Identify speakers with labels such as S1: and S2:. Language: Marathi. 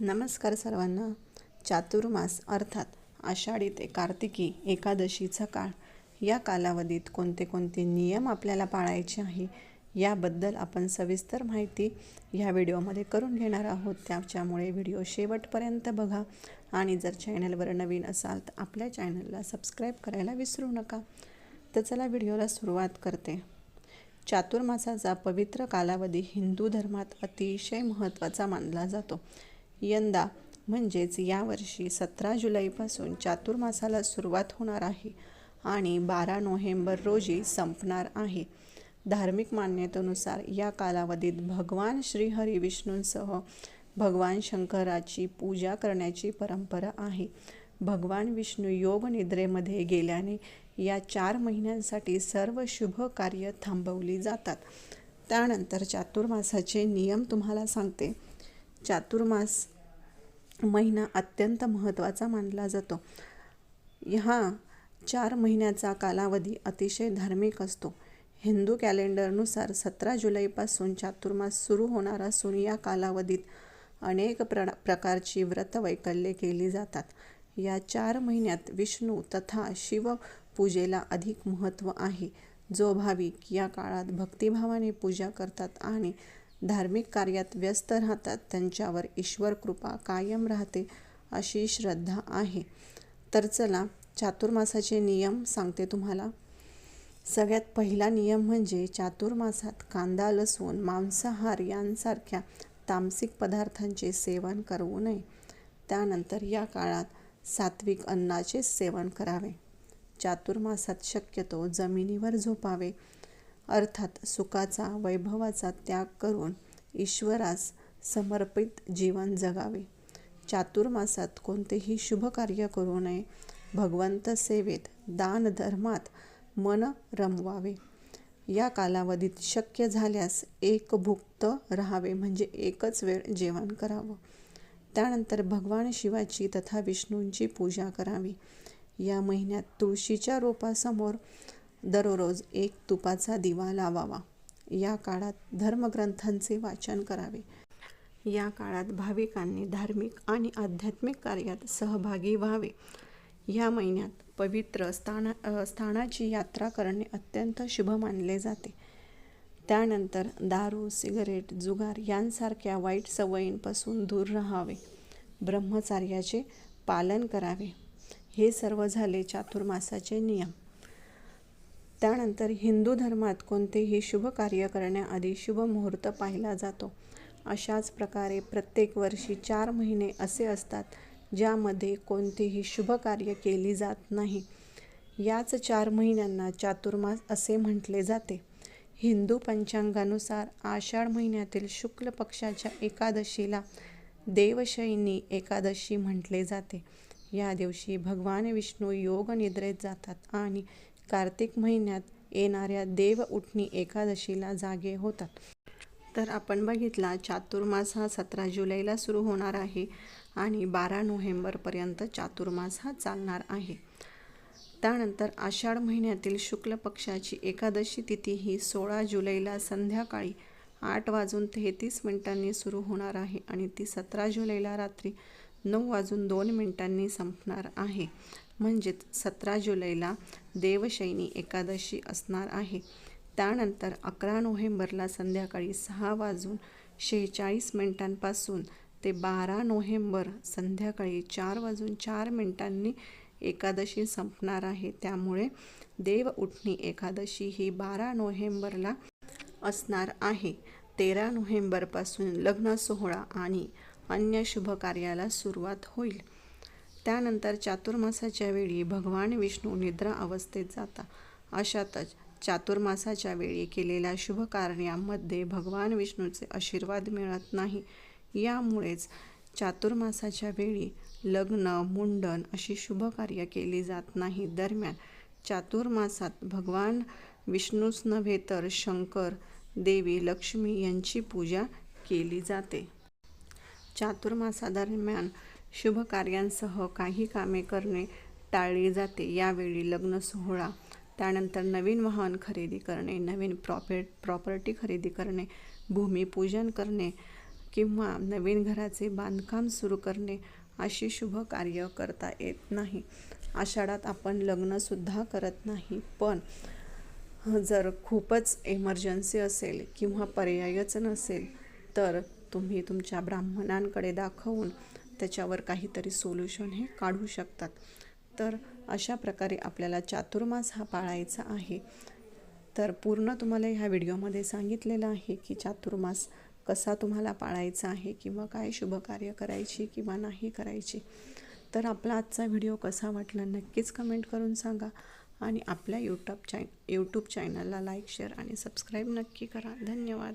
S1: नमस्कार सर्वांना. चातुर्मास अर्थात आषाढी ते कार्तिकी एकादशीचा काळ. या कालावधीत कोणते कोणते नियम आपल्याला पाळायचे आहे याबद्दल आपण सविस्तर माहिती ह्या व्हिडिओमध्ये करून घेणार आहोत. त्याच्यामुळे व्हिडिओ शेवटपर्यंत बघा आणि जर चॅनलवर नवीन असाल तर आपल्या चॅनलला सबस्क्राईब करायला विसरू नका. तर चला व्हिडिओला सुरुवात करते. चातुर्मासाचा पवित्र कालावधी हिंदू धर्मात अतिशय महत्त्वाचा मानला जातो. यंदा म्हणजेच यावर्षी सतरा जुलैपासून चातुर्मासाला सुरुवात होणार आहे आणि बारा नोव्हेंबर रोजी संपणार आहे. धार्मिक मान्यतेनुसार या कालावधीत भगवान श्रीहरी विष्णूंसह भगवान शंकराची पूजा करण्याची परंपरा आहे. भगवान विष्णू योग निद्रेमध्ये गेल्याने या चार महिन्यांसाठी सर्व शुभ कार्य थांबवली जातात. त्यानंतर चातुर्मासाचे नियम तुम्हाला सांगते. चातुर्मास महिना अत्यंत महत्त्वाचा मानला जातो. हा चार महिन्याचा कालावधी अतिशय धार्मिक असतो. हिंदू कॅलेंडरनुसार सतरा जुलैपासून चातुर्मास सुरू होणार असून या कालावधीत अनेक प्र प्रकारची व्रतवैकल्ये केली जातात. या चार महिन्यात विष्णू तथा शिवपूजेला अधिक महत्त्व आहे. जो भाविक या काळात भक्तिभावाने पूजा करतात आणि धार्मिक कार्यात व्यस्त राहतात त्यांच्यावर ईश्वर कृपा कायम राहते अशी श्रद्धा आहे. तर चला चातुर्मासाचे नियम सांगते तुम्हाला. सगळ्यात पहिला नियम म्हणजे चातुर्मासात कांदा लसूण मांसाहार यांसारख्या तामसिक पदार्थांचे सेवन करू नये. त्यानंतर या काळात सात्विक अन्नाचे सेवन करावे. चातुर्मासात शक्यतो जमिनीवर झोपावे. अर्थात सुखाचा वैभवाचा त्याग करून ईश्वरास समर्पित जीवन जगावे. चातुर्मासात कोणतेही शुभ कार्य करू नये. भगवंत सेवेत दानधर्मात मन रमवावे. या कालावधीत शक्य झाल्यास एक भुक्त राहावे म्हणजे एकच वेळ जेवण करावं. त्यानंतर भगवान शिवाची तथा विष्णूंची पूजा करावी. या महिन्यात तुळशीच्या रोपासमोर दररोज एक तुपाचा दिवा लावावा. या काळात धर्मग्रंथांचे वाचन करावे. या काळात भाविकांनी धार्मिक आणि आध्यात्मिक कार्यात सहभागी व्हावे. या महिन्यात पवित्र स्थाना स्थानाची यात्रा करणे अत्यंत शुभ मानले जाते. त्यानंतर दारू सिगरेट जुगार यांसारख्या वाईट सवयींपासून दूर राहावे. ब्रह्मचार्याचे पालन करावे. हे सर्व झाले चातुर्मासाचे नियम. त्यानंतर हिंदू धर्मात कोणतेही शुभ कार्य करण्याआधी शुभ मुहूर्त पाहिला जातो. अशाच प्रकारे प्रत्येक वर्षी चार महिने असे असतात ज्यामध्ये कोणतेही शुभ कार्य केली जात नाही. याच चार महिन्यांना चातुर्मास असे म्हटले जाते. हिंदू पंचांगानुसार आषाढ महिन्यातील शुक्ल पक्षाच्या एकादशीला देवशयनी एकादशी म्हटले जाते. या दिवशी भगवान विष्णू योग निद्रेत जातात आणि कार्तिक महिन्यात येणाऱ्या देव उठणी एकादशीला जागे होतात. तर आपण बघितला चातुर्मास हा सतरा जुलैला सुरू होणार आहे आणि बारा नोव्हेंबरपर्यंत चातुर्मास हा चालणार आहे. त्यानंतर आषाढ महिन्यातील शुक्ल पक्षाची एकादशी तिथी ही सोळा जुलैला संध्याकाळी आठ वाजून तेहतीस मिनिटांनी सुरू होणार आहे आणि ती सतरा जुलैला रात्री नऊ वाजून दोन मिनिटांनी संपणार आहे. म्हणजेच सतरा जुलैला देवशैनी एकादशी असणार आहे. त्यानंतर अकरा नोव्हेंबरला संध्याकाळी सहा वाजून शेहेचाळीस मिनिटांपासून ते बारा नोव्हेंबर संध्याकाळी चार वाजून चार मिनिटांनी एकादशी संपणार आहे. त्यामुळे देव उठणी एकादशी ही बारा नोव्हेंबरला असणार आहे. तेरा नोव्हेंबरपासून लग्न सोहळा आणि अन्य शुभ कार्याला सुरुवात होईल. त्यानंतर चातुर्मासाच्या वेळी भगवान विष्णू निद्रा अवस्थेत जाता. अशातच चातुर्मासाच्या वेळी केलेल्या शुभकार्यांमध्ये भगवान विष्णूचे आशीर्वाद मिळत नाही. यामुळेच चातुर्मासाच्या वेळी लग्न मुंडन अशी शुभ कार्य केली जात नाही. दरम्यान चातुर्मासात भगवान विष्णूच नव्हे तर शंकर देवी लक्ष्मी यांची पूजा केली जाते. चातुर्मासादरम्यान शुभ कार्यांसह काही कामे करणे टाळली जाते. यावेळी लग्न सोहळा त्यानंतर नवीन वाहन खरेदी करणे नवीन प्रॉपेट प्रॉपर्टी खरेदी करणे भूमिपूजन करणे किंवा नवीन घराचे बांधकाम सुरू करणे अशी शुभ कार्य करता येत नाही. आषाढात आपण लग्नसुद्धा करत नाही पण जर खूपच इमर्जन्सी असेल किंवा पर्यायच नसेल तर तुम्ही तुमच्या ब्राह्मणांकडे दाखवून त्याच्यावर काहीतरी सोल्युशन हे काढू शकतात. तर अशा प्रकारे आपल्याला चातुर्मास हा पाळायचा आहे. तर पूर्ण तुम्हाला ह्या व्हिडिओमध्ये सांगितलेलं आहे की चातुर्मास कसा तुम्हाला पाळायचा आहे किंवा काय शुभकार्य करायची किंवा नाही करायची. तर आपला आजचा व्हिडिओ कसा वाटला नक्कीच कमेंट करून सांगा आणि आपल्या यूट्यूब चॅन यूट्यूब चॅनलला लाईक शेअर आणि सबस्क्राईब नक्की करा. धन्यवाद.